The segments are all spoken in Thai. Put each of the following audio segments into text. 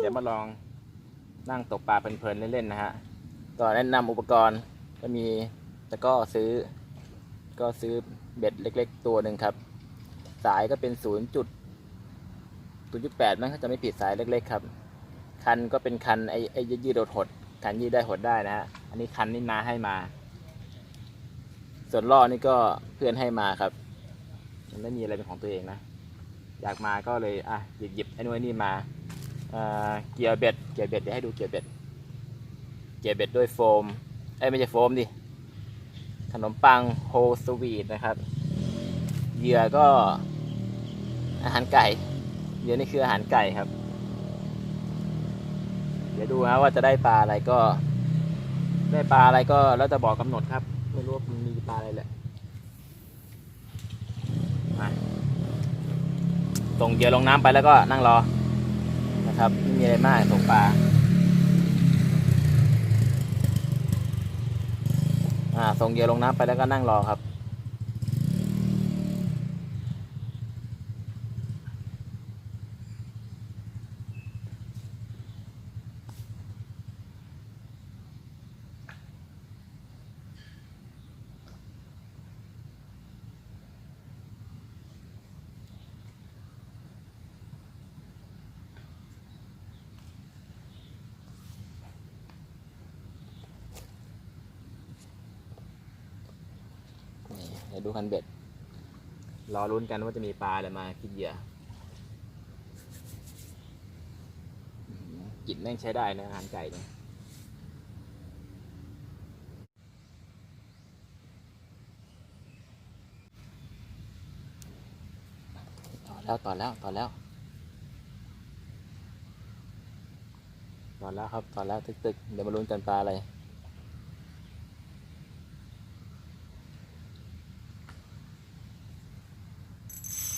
เดี๋ยวมาลองนั่งตกปลาเพลินๆเล่นๆนะฮะก็แนะนำอุปกรณ์ก็มีตะก้อซื้อ ก็ซื้อเบ็ดเล็ก ๆ ตัวหนึ่งครับ สายก็เป็นศูนย์จุดศูนย์จุดแปดมั้งถ้าจะไม่ผิดสายเล็ก ๆ ครับ คันก็เป็นคันไอ้ไอ้ยืดหดคันยืดได้หดได้นะฮะอันนี้คันนี่นาให้มา ส่วนล่อนี่ก็เพื่อนให้มาครับมันไม่มีอะไรเป็นของตัวเองนะ อยากมาก็เลยอะหยิบหยิบไอ้นู่นไอ้นี่มา เกียร์เบ็ดเกียร์เบ็ดเดี๋ยวให้ดูเกียร์เบ็ดเกียร์เบ็ดด้วยโฟมเอ้ไม่ใช่โฟมดิขนมปังโฮสวีทนะครับเหยื่อก็อาหารไก่เหยื่อนี่คืออาหารไก่ครับ เดี๋ยวดูนะว่าจะได้ปลาอะไรก็ ได้ปลาอะไรก็แล้วจะบอกกำหนดครับ ไม่รู้ว่ามันมีปลาอะไรแหละมาส่งเหยื่อลงน้ำไปแล้วก็นั่งรอ นะครับไม่มีอะไรมากตกปลาอ่าส่งเหยื่อลงน้ำไปแล้วก็นั่งรอครับ นี่เดี๋ยวดูคันเบ็ด รอลุ้นกันว่าจะมีปลาอะไรมากินเหยื่ออื้อหือกลิ่นแม่งใช้ได้นะอาหารไก่เนี่ยต่อแล้วต่อแล้วต่อแล้วต่อแล้วครับต่อแล้วตึกๆเดี๋ยวมาลุ้นกันปลาอะไร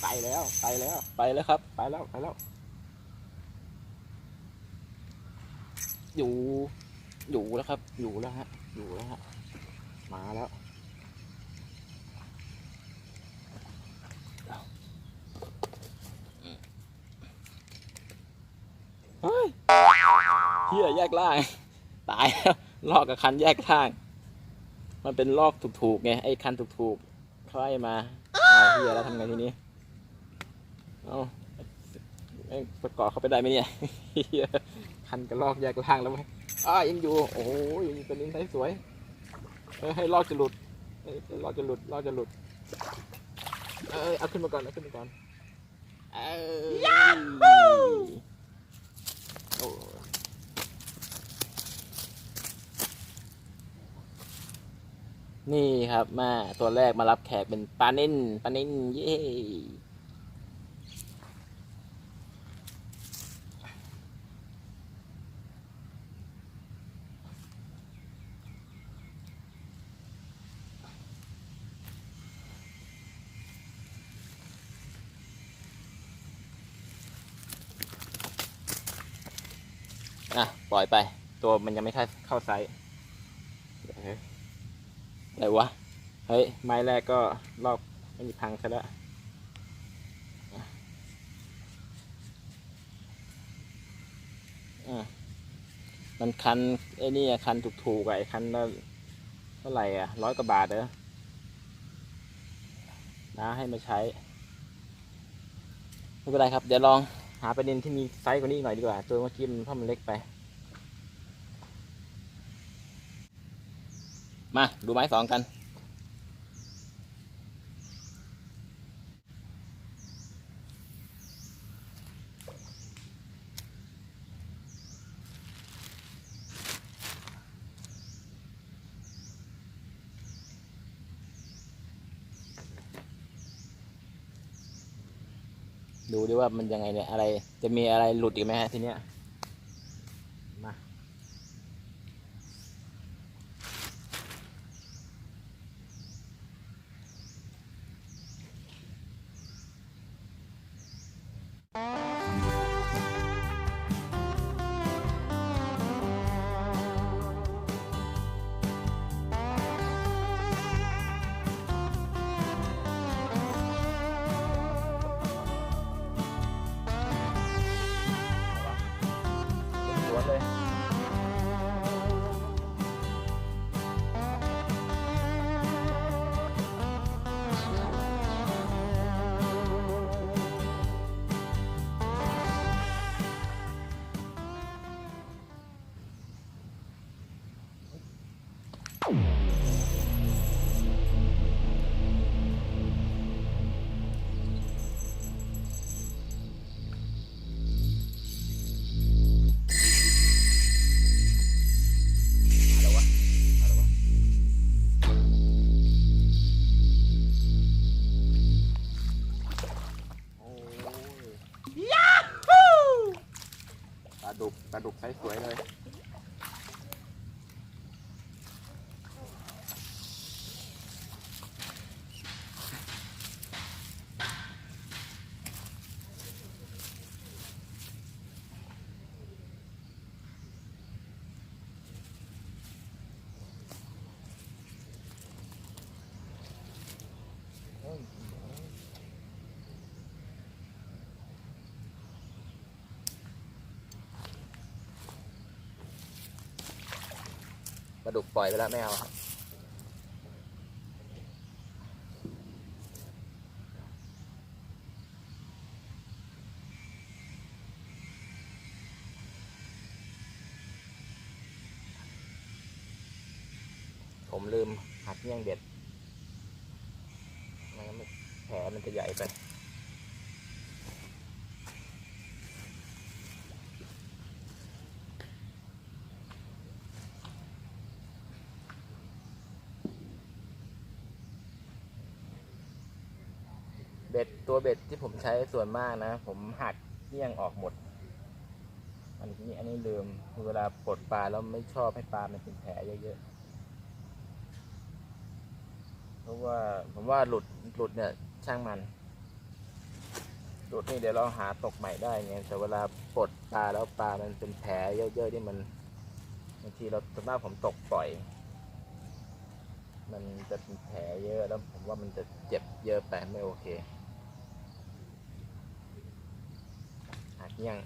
ไป แล้วไปแล้วไปแล้วครับ ไปแล้วไปแล้ว อยู่ อยู่แล้วครับ อยู่แล้วฮะ อยู่แล้วฮะมาแล้วเฮ้ยเฮียแยกล่าง ตายแล้วลอกกับคันแยกล่าง มันเป็นลอกถูกๆไงไอ้คันถูกๆเขาให้มาอ้าวเฮียแล้วทำไงทีนี้ เอาไอ้ประกอบเข้าไปได้ไหมเนี่ยคันกระลอกแยกล่างแล้วไหมอ้ายังอยู่ โอ้โหยังเป็นลิ้นไซส์สวยเออให้ลอกจะหลุดเอ้ลอกจะหลุดลอกจะหลุด เออเอาขึ้นมาก่อนเอาขึ้นมาก่อนเออยาโอ้นี่ครับมาตัวแรกมารับแขกเป็นปลานิ่นปลานิ่นเย้ อะปล่อยไป ตัวมันยังไม่เข้าเข้าไซส์เดี๋ยวเฮ้ยอะไรวะ เฮ้ย ไม้แรกก็ลอกไม่มีพังซะแล้วอะมันคันไอ้นี่อะคันถูกๆอะไอ้คันละเท่าไหร่อะร้อยกว่าบาทเด้อนะให้มาใช้ ไม่เป็นไรครับ เดี๋ยวลองหาประเด็นที่มีไซส์กว่านี้อีกหน่อยดีกว่า ตัวเมื่อกี้มันเพราะมันเล็กไป มาดูไม้สองกัน ดูดิว่ามันยังไงเนี่ยอะไร จะมีอะไรหลุดอีกไหมฮะทีเนี้ย ดุกปลาดุกไซส์สวยเลย ปลาดุกปล่อยไปแล้วไม่เอาครับผมลืมหักเงี้ยงเบ็ดไม่งั้นมันแผลมันจะใหญ่ไป เบ็ดตัวเบ็ดที่ผมใช้ส่วนมากนะ ผมหักเลี่ยงออกหมด อันนี้อันนี้ลืมเวลาปลดปลาแล้วไม่ชอบให้ปลามันเป็นแผลเยอะๆเพราะว่าผมว่าหลุดหลุดเนี่ยช่างมันหลุดนี่เดี๋ยวเราหาตกใหม่ได้ไงแต่เวลาปลดปลาแล้วปลามันเป็นแผลเยอะๆที่มันบางทีเราส่วนมากผมตกปล่อยมันจะเป็นแผลเยอะแล้วผมว่ามันจะเจ็บเยอะไปไม่โอเคหัก เงี้ยง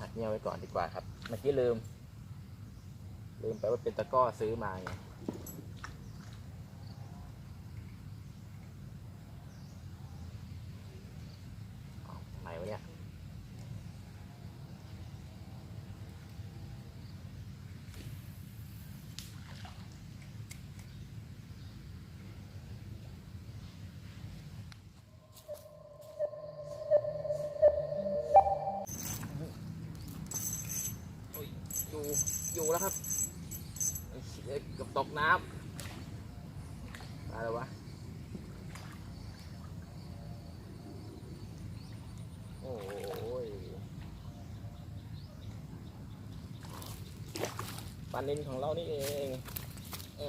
หักเงี้ยงไว้ก่อนดีกว่าครับ เมื่อกี้ลืม ลืมไปว่าเป็นตะก้อซื้อมาไงเอาไหนวะเนี่ย โอ้ยอยู่ อยู่แล้วครับเหี้ยเกับตกน้ำอะไรวะโอ้ยปลานินของเรานี่เองเอ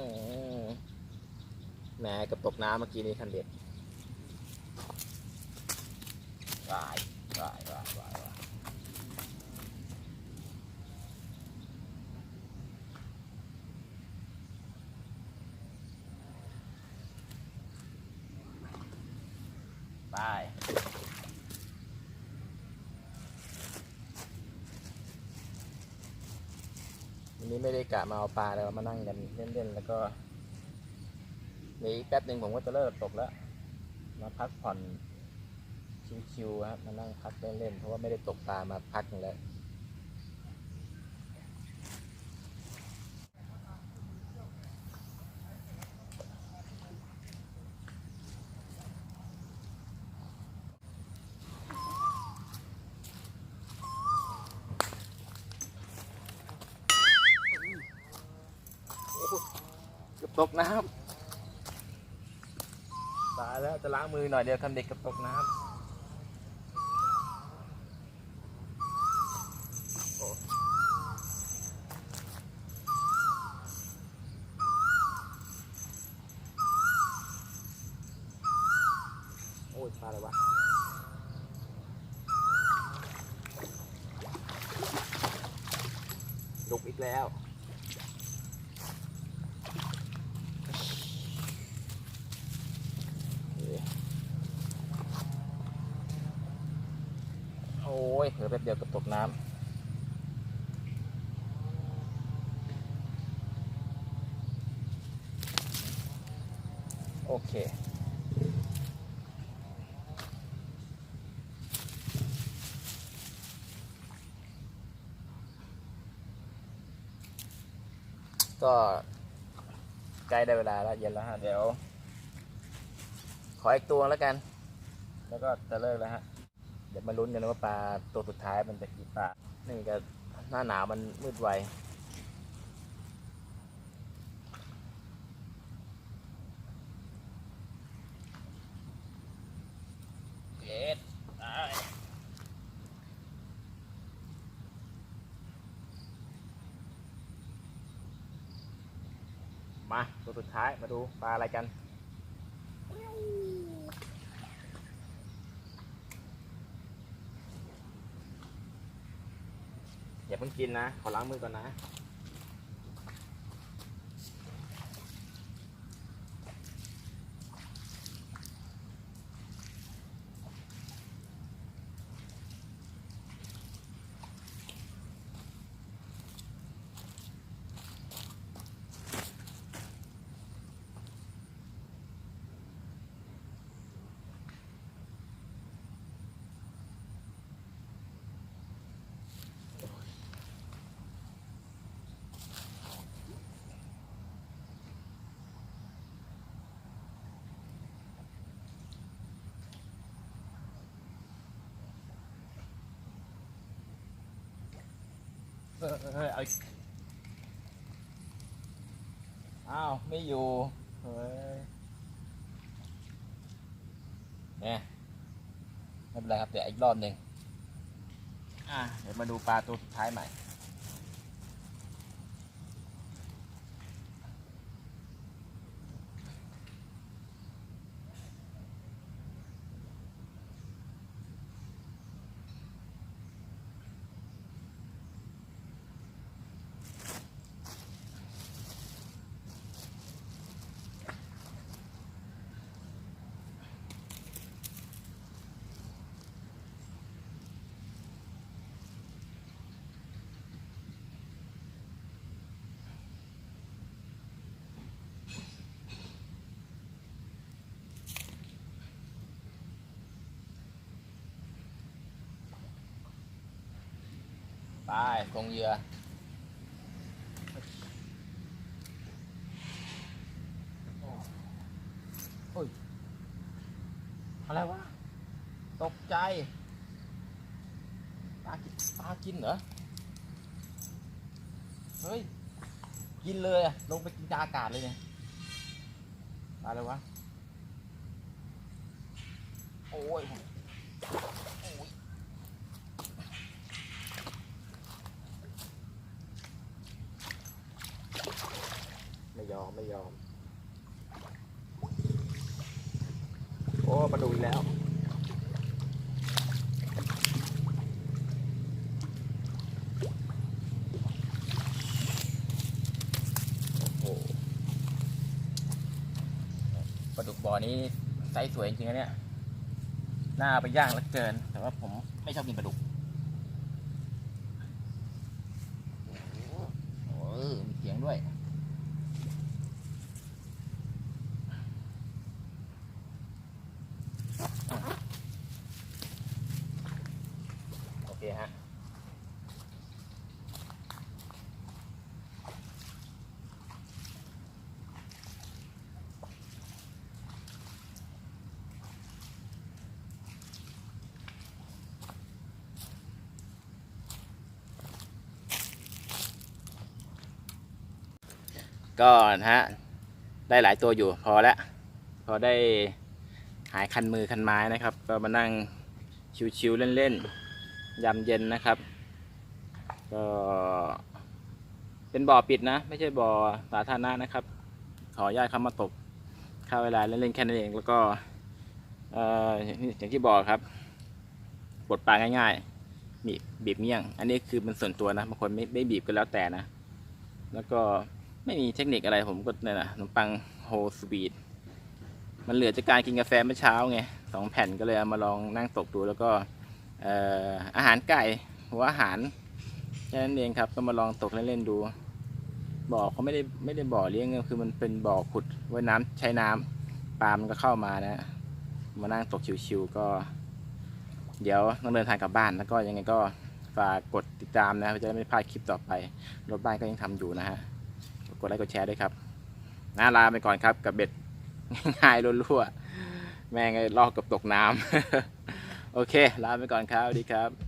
อแหมกับตกน้ำเมื่อกี้นี้คันเด็ดวายวายวายวายวาย ไปวันนี้ ไม่ได้กะมาเอาปลาแล้วมานั่งกันเล่นๆแล้วก็เดี๋ยวอีกแป๊บหนึ่งผมก็จะเลิกตกแล้ว มาพักผ่อนชิวๆครับมานั่งพักเล่นๆเพราะว่าไม่ได้ตกปลามาพักแล้ว ตกน้ำตายแล้วจะล้างมือหน่อยเดียวทำเด็กกับตกน้ำโอ้โอ้ยปลาอะไรวะลุกอีกแล้ว โอ้ยเผลอแป๊บเดียวก็ตกน้ำโอเคก็ใกล้ได้เวลาแล้วเย็นแล้วฮะเดี๋ยว ขออีกตัวแล้วกัน แล้วก็จะเลิกแล้วฮะ ดี๋ยวมาลุ้นกันนะว่าปลาตัวสุดท้ายมันจะกี่ปลานี่ก็หน้าหนาวมันมืดไวเย็ดได้มาตัวสุดท้ายมาดูปลาอะไรกัน อย่าเพิ่งกินนะ ขอล้างมือก่อนนะ เฮ้ยเอาอีกอ้าวไม่อยู่เฮ้ยเนี่ยไม่เป็นไรครับเดี๋ยวอีกรอบหนึ่งอะเดี๋ยวมาดูปลาตัวสุดท้ายใหม่ ไปคงเหยื่อโอ้ยอะไรวะ ตกใจ ปลากินปลากินเหรอ เฮ้ย กินเลยอะลงไปกินกาอากาศเลยเนี่ยปลาอะไรวะ โอ้ย โอ้ย ไม่ย อม ไม่ยอม โอ้ มาดูอีกแล้วโอ้โหปลาดุกบ่อนี้ไซส์สวยจริงๆนะเนี่ย หน้าเอาไปย่างแล้วเกิน แต่ว่าผมไม่ชอบกินปลาดุกโอ้ยมีเสียงด้วย ก็นะฮะได้หลายตัวอยู่พอแล้วพอได้หายคันมือคันไม้นะครับ ก็มานั่งชิวๆเล่นๆยามเย็นนะครับก็เป็นบ่อปิดนะ ไม่ใช่บ่อสาธารณะนะครับ ขออนุญาตเข้ามาตกเข้าเวลาเล่นๆแค่นั้นเองแล้วก็เอออย่างที่บอกครับบดปลาง่ายๆบีบบีบเมี่ยง อันนี้คือเป็นส่วนตัวนะบางคนไม่ไม่บีบก็แล้วแต่นะ แล้วก็ ไม่มีเทคนิคอะไรผมก็เนี่ยนะขนมปังโฮลสวีทมันเหลือจากการกินกาแฟเมื่อเช้าไงสองแผ่นก็เลยเอามาลองนั่งตกดูแล้วก็เอ่อาหารไก่หัวอาหารแค่นั้นเองครับก็มาลองตกเล่นๆดูบ่อเขาไม่ได้ไม่ได้บ่อเลี้ยงคือมันเป็นบ่อขุดไว้น้ำใช้น้ำปลามันก็เข้ามานะ มานั่งตกชิวๆก็ เดี๋ยวต้องเดินทางกลับบ้านแล้วก็ยังไงก็ฝากกดติดตามนะเพื่อจะได้ไม่พลาดคลิปต่อไปรถบ้านก็ยังทำอยู่นะฮะ กดไลค์กดแชร์ด้วยครับน่าลาไปก่อนครับกับเบ็ดง่ายๆรั่วๆแม่งลอกกับตกน้ำ โอเค ลาไปก่อนครับสวัสดีครับ